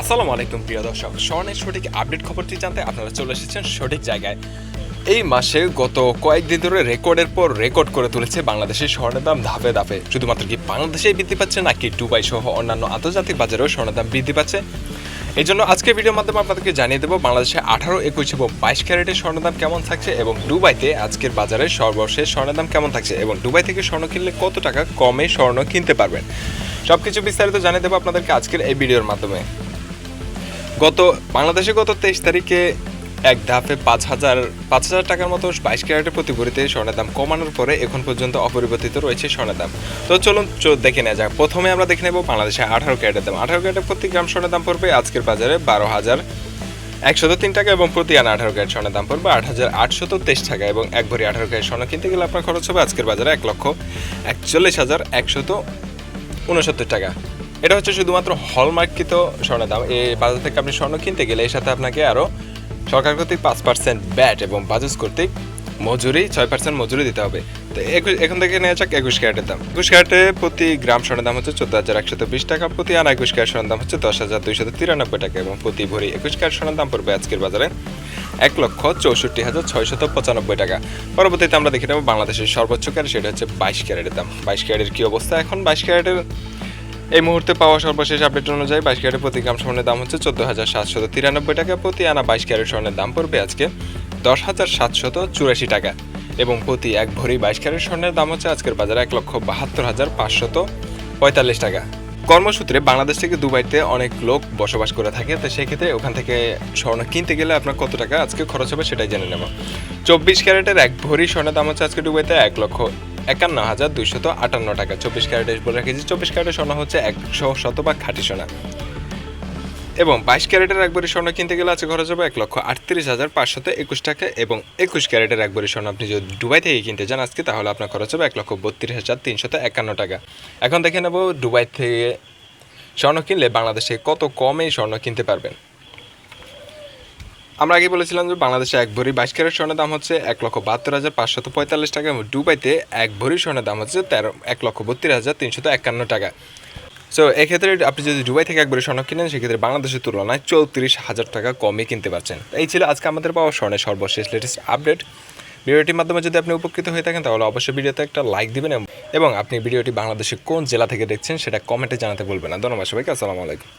আসসালামু আলাইকুম, প্রিয় দর্শক। স্বর্ণের সঠিক আপডেট খবরটি জানতে আপনারা চলে এসেছেন সঠিক জায়গায়। এই মাসে গত কয়েকদিন ধরে রেকর্ডের পর রেকর্ড করে তুলেছে বাংলাদেশের স্বর্ণের দাম ধাপে ধাপে। শুধুমাত্র কি বাংলাদেশেই বৃদ্ধি পাচ্ছে, নাকি দুবাই সহ অন্যান্য আন্তর্জাতিক বাজারেও স্বর্ণের দাম বৃদ্ধি পাচ্ছে? এই জন্য আজকে ভিডিওর মাধ্যমে আপনাদেরকে জানিয়ে দেবো, বাংলাদেশে আঠারো, একুশ এবং বাইশ ক্যারেটের স্বর্ণের দাম কেমন থাকছে এবং দুবাইতে আজকের বাজারে সর্বশেষ স্বর্ণের দাম কেমন থাকছে এবং দুবাই থেকে স্বর্ণ কিনলে কত টাকা কমে স্বর্ণ কিনতে পারবেন? সব কিছু বিস্তারিত জানিয়ে দেবো আপনাদেরকে আজকের এই ভিডিওর মাধ্যমে। গত বাংলাদেশে গত তেইশ তারিখে এক ধাপে পাঁচ হাজার পাঁচ হাজার টাকার মতো বাইশ ক্যারেটের প্রতি ভরিতে স্বর্ণের দাম কমানোর পরে এখন পর্যন্ত অপরিবর্তিত রয়েছে স্বর্ণের দাম। তো চলুন দেখে নেওয়া যাক। প্রথমে আমরা দেখে নেব বাংলাদেশে আঠারো ক্যারেটের দাম। আঠারো ক্যারেটের প্রতি গ্রাম স্বর্ণের দাম পড়বে আজকের বাজারে বারো হাজার একশত তিন টাকা এবং প্রতি আনা আঠারো ক্যারেট স্বর্ণের দাম পড়বে আট হাজার আটশত তেইশ টাকা এবং এক ভরি আঠারো ক্যারেট স্বর্ণ কিনতে গেলে আপনার খরচ হবে আজকের বাজারে এক লক্ষ একচল্লিশ হাজার একশত উনসত্তর টাকা। এটা হচ্ছে শুধুমাত্র হলমার্কিত স্বর্ণের দাম। এই বাজার থেকে আপনি স্বর্ণ কিনতে গেলে এর সাথে আপনাকে আরও সরকার কর্তৃক পাঁচ পার্সেন্ট ব্যাট এবং বাজাজ কর্তৃক মজুরি, ছয় পার্সেন্ট মজুরি দিতে হবে। তো একুশ এখন থেকে নেওয়া যাক একুশ ক্যারেটের দাম। একুশ ক্যারেটে প্রতি গ্রাম স্বর্ণের দাম হচ্ছে চোদ্দ হাজার একশত বিশ টাকা, প্রতি আনা একুশ ক্যারেট স্বর্ণের দাম হচ্ছে দশ হাজার দুইশত তিরানব্বই টাকা এবং প্রতি ভরি একুশ ক্যারেট স্বর্ণের দাম পড়বে আজকের বাজারে এক লক্ষ চৌষট্টি হাজার ছয়শত পঁচানব্বই টাকা। পরবর্তীতে আমরা দেখে নেব বাংলাদেশের সর্বোচ্চ ক্যারেট, সেটা হচ্ছে বাইশ ক্যারেটের দাম। বাইশ ক্যারেটের কী অবস্থা? এখন বাইশ ক্যারেটের এই মুহূর্তে পাওয়া সর্বশেষ আপডেট অনুযায়ী বাইশ ক্যারেট প্রতি গ্রাম স্বর্ণের দাম হচ্ছে চোদ্দ হাজার সাতশত তিরানব্বই টাকা। প্রতি আনা বাইশ ক্যারেট স্বর্ণের দাম পড়বে আজকে দশ হাজার সাতশত চুরাশি টাকা। এবং প্রতি এক ভরি বাইশ ক্যারেট স্বর্ণের দাম হচ্ছে আজকের বাজারে এক লক্ষ বাহাত্তর হাজার পাঁচশত পঁয়তাল্লিশ টাকা। কর্মসূত্রে বাংলাদেশ থেকে দুবাইতে অনেক লোক বসবাস করে থাকে। তো সেক্ষেত্রে ওখান থেকে স্বর্ণ কিনতে গেলে আপনার কত টাকা আজকে খরচ হবে সেটাই জেনে নেব। চব্বিশ ক্যারেটের এক ভরি স্বর্ণের দাম হচ্ছে আজকে দুবাইতে এক লক্ষ একান্ন হাজার দুইশত আটান্ন টাকা। চব্বিশ ক্যারেটের বলে রেখেছি। চব্বিশ ক্যারেটের স্বর্ণ হচ্ছে একশো শতভাগ খাঁটি সোনা। এবং বাইশ ক্যারেটের একবারই স্বর্ণ কিনতে গেলে আছে খরচ হবে এক লক্ষ আটত্রিশ হাজার পাঁচশত একুশ টাকা। এবং একুশ ক্যারেটের একবারই স্বর্ণ আপনি যদি দুবাই থেকে কিনতে চান, আজকে তাহলে আপনার খরচ হবে এক লক্ষ বত্রিশ হাজার তিনশত একান্ন টাকা। এখন দেখে নেব দুবাই থেকে স্বর্ণ কিনলে বাংলাদেশে কত কমে স্বর্ণ কিনতে পারবেন। আমরা আগে বলেছিলাম যে বাংলাদেশে এক ভরি বাইশ ক্যারেট স্বর্ণের দাম হচ্ছে এক লক্ষ বাহাত্তর হাজার পাঁচশত পঁয়তাল্লিশ টাকা এবং দুবাইতে এক ভরি স্বর্ণের দাম হচ্ছে তেরো, এক লক্ষ বত্রিশ হাজার তিনশত একান্ন টাকা। সো এক্ষেত্রে আপনি যদি দুবাই থেকে একবারে স্বর্ণ কিনেন, সেক্ষেত্রে বাংলাদেশের তুলনায় চৌত্রিশ হাজার টাকা কমে কিনতে পারছেন। এই ছিল আজকে আমাদের পাওয়া স্বর্ণের সর্বশেষ লেটেস্ট আপডেট ভিডিওটির মাধ্যমে যদি আপনি উপকৃত হয়ে থাকেন, তাহলে অবশ্যই ভিডিওতে একটা লাইক দিবেন এবং আপনি ভিডিওটি বাংলাদেশের কোন জেলা থেকে দেখছেন, সেটা কমেন্টে জানাতে বলবেন না। ধন্যবাদ সবাইকে, আসসালামু আলাইকুম।